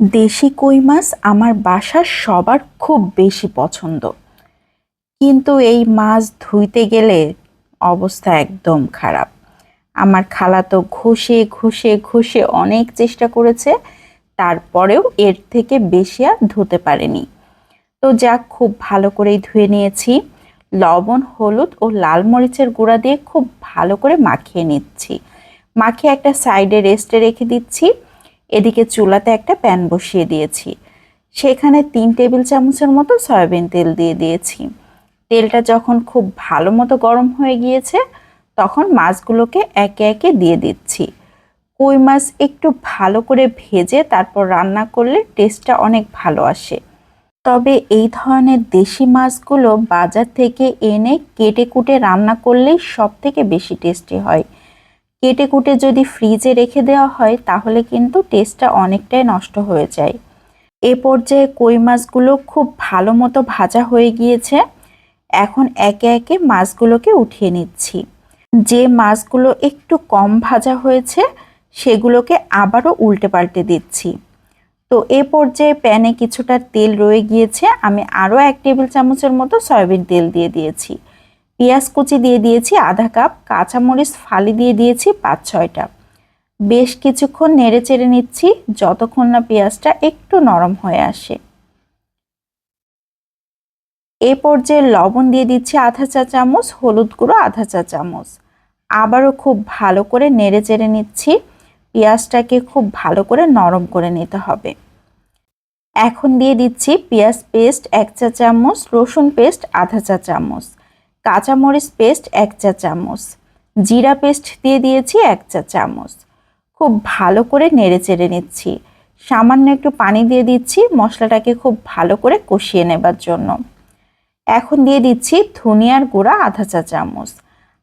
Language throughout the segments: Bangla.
দেশি কই মাছ আমার বাসার সবার খুব বেশি পছন্দ। কিন্তু এই মাছ ধুইতে গেলে অবস্থা একদম খারাপ। আমার খালা তো ঘষে ঘষে ঘষে অনেক চেষ্টা করেছে, তারপরেও এর থেকে বেশি আর ধুতে পারেনি। তো যাক, খুব ভালো করেই ধুয়ে নিয়েছি। লবণ, হলুদ ও লাল মরিচের গুঁড়া দিয়ে খুব ভালো করে মাখিয়ে নিচ্ছি। মাখিয়ে একটা সাইডে রেস্টে রেখে দিচ্ছি। এদিকে চুলাতে একটা প্যান বসিয়ে দিয়েছি। সেখানে তিন টেবিল চামচের মতো সয়াবিন তেল দিয়ে দিয়েছি। তেলটা যখন খুব ভালো মতো গরম হয়ে গিয়েছে, তখন মাছগুলোকে একে একে দিয়ে দিচ্ছি। কই মাছ একটু ভালো করে ভেজে তারপর রান্না করলে টেস্টটা অনেক ভালো আসে। তবে এই ধরনের দেশি মাছগুলো বাজার থেকে এনে কেটে কুটে রান্না করলেই সব থেকে বেশি টেস্টি হয়। কেটে কুটে যদি ফ্রিজে রেখে দেওয়া হয়, তাহলে কিন্তু টেস্টটা অনেকটাই নষ্ট হয়ে যায়। এ পর্যায়ে কই মাছগুলো খুব ভালো মতো ভাজা হয়ে গিয়েছে। এখন একে একে মাছগুলোকে উঠিয়ে নিচ্ছি। যে মাছগুলো একটু কম ভাজা হয়েছে, সেগুলোকে আবারও উল্টে পাল্টে দিচ্ছি। তো এ পর্যায়ে প্যানে কিছুটা তেল রয়ে গিয়েছে। আমি আরও এক টেবিল চামচের মতো সয়াবিন তেল দিয়ে দিয়েছি। পেঁয়াজ কুচি দিয়ে দিয়েছি আধা কাপ, কাঁচামরিচ ফালি দিয়ে দিয়েছি পাঁচ, ছয়টা। বেশ কিছুক্ষণ নেড়ে চেড়ে নিচ্ছি, যতক্ষণ না পেঁয়াজটা একটু নরম হয়ে আসে। এ পর্যায়ে লবণ দিয়ে দিচ্ছি আধা চা চামচ, হলুদ গুঁড়ো আধা চা চামচ। আবারও খুব ভালো করে নেড়ে চেড়ে নিচ্ছি, পেঁয়াজটাকে খুব ভালো করে নরম করে নিতে হবে। এখন দিয়ে দিচ্ছি পেঁয়াজ পেস্ট এক চা চামচ, রসুন পেস্ট আধা চা চামচ। কাঁচামরিচ পেস্ট এক চা চামচ। জিরা পেস্ট দিয়ে দিয়েছি এক চা চামচ। খুব ভালো করে নেড়ে চেড়ে নিচ্ছি। সামান্য একটু পানি দিয়ে দিচ্ছি মশলাটাকে খুব ভালো করে কষিয়ে নেবার জন্য। এখন দিয়ে দিচ্ছি ধনিয়ার গুঁড়া আধা চা চামচ।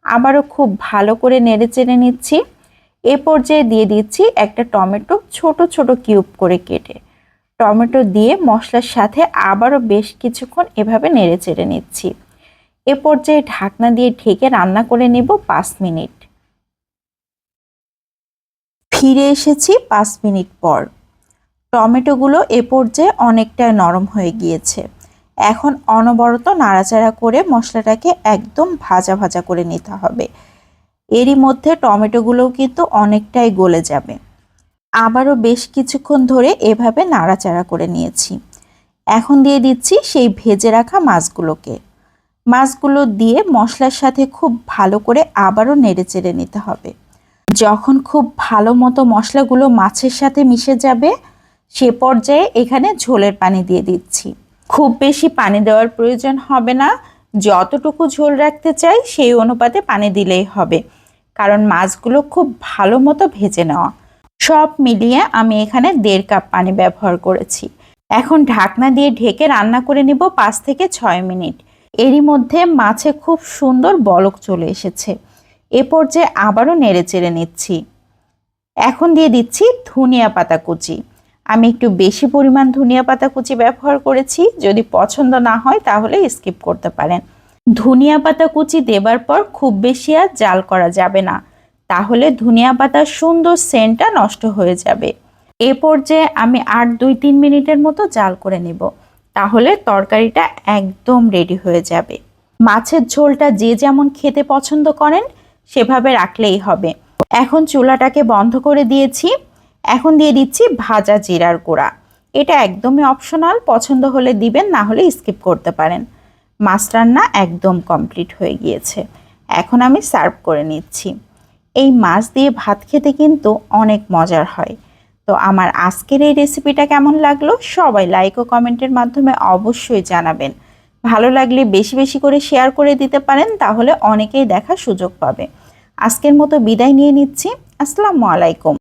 আবারও খুব ভালো করে নেড়ে চেড়ে নিচ্ছি। এ পর্যায়ে দিয়ে দিচ্ছি একটা টমেটো ছোট ছোট কিউব করে কেটে। টমেটো দিয়ে মশলার সাথে আবারও বেশ কিছুক্ষণ এভাবে নেড়ে চেড়ে নিচ্ছি। এ পর্যায়ে ঢাকনা দিয়ে ঢেকে রান্না করে নেব পাঁচ মিনিট। ফিরে এসেছি পাঁচ মিনিট পর। টমেটোগুলো এ পর্যায়ে অনেকটা নরম হয়ে গিয়েছে। এখন অনবরত নাড়াচাড়া করে মশলাটাকে একদম ভাজা ভাজা করে নিতে হবে। এরই মধ্যে টমেটোগুলোও কিন্তু অনেকটাই গলে যাবে। আবারও বেশ কিছুক্ষণ ধরে এভাবে নাড়াচাড়া করে নিয়েছি। এখন দিয়ে দিচ্ছি সেই ভেজে রাখা মাছগুলোকে। মাছগুলো দিয়ে মশলার সাথে খুব ভালো করে আবারও নেড়ে চেড়ে নিতে হবে। যখন খুব ভালো মতো মশলাগুলো মাছের সাথে মিশে যাবে, সে পর্যায়ে এখানে ঝোলের পানি দিয়ে দিচ্ছি। খুব বেশি পানি দেওয়ার প্রয়োজন হবে না। যতটুকু ঝোল রাখতে চাই, সেই অনুপাতে পানি দিলেই হবে। কারণ মাছগুলো খুব ভালো মতো ভেজে নেওয়া। সব মিলিয়ে আমি এখানে দেড় কাপ পানি ব্যবহার করেছি। এখন ঢাকনা দিয়ে ঢেকে রান্না করে নিব পাঁচ থেকে ছয় মিনিট। এরই মধ্যে মাছে খুব সুন্দর বলক চলে এসেছে। এ পর্যায়ে আবারও নেড়ে চেড়ে নিচ্ছি। এখন দিয়ে দিচ্ছি ধনিয়া পাতা কুচি। আমি একটু বেশি পরিমাণ ধনিয়া পাতা কুচি ব্যবহার করেছি। যদি পছন্দ না হয় তাহলে স্কিপ করতে পারেন। ধনিয়া পাতা কুচি দেবার পর খুব বেশি আর জাল করা যাবে না। তাহলে ধনিয়া পাতার সুন্দর সেন্টটা নষ্ট হয়ে যাবে। এ পর্যায়ে আমি আর দুই তিন মিনিটের মতো জাল করে নেব। তাহলে তরকারিটা একদম রেডি হয়ে যাবে। মাছের ঝোলটা যে যেমন খেতে পছন্দ করেন, সেভাবে রাখলেই হবে। এখন চুলাটাকে বন্ধ করে দিয়েছি। এখন দিয়ে দিচ্ছি ভাজা জিরার গুঁড়া। এটা একদমই অপশনাল পছন্দ হলে দিবেন, না হলে স্কিপ করতে পারেন। মাছ রান্না একদম কমপ্লিট হয়ে গিয়েছে। এখন আমি সার্ভ করে নিচ্ছি। এই মাছ দিয়ে ভাত খেতে কিন্তু অনেক মজার হয়। তো আমার আজকের এই রেসিপিটা কেমন লাগল? সবাই লাইক ও কমেন্টের মাধ্যমে অবশ্যই জানাবেন। ভালো লাগলে বেশি বেশি করে শেয়ার করে দিতে পারেন, তাহলে অনেকেই দেখার সুযোগ পাবে। আজকের মতো বিদায় নিয়ে নিচ্ছি। আসসালামু আলাইকুম।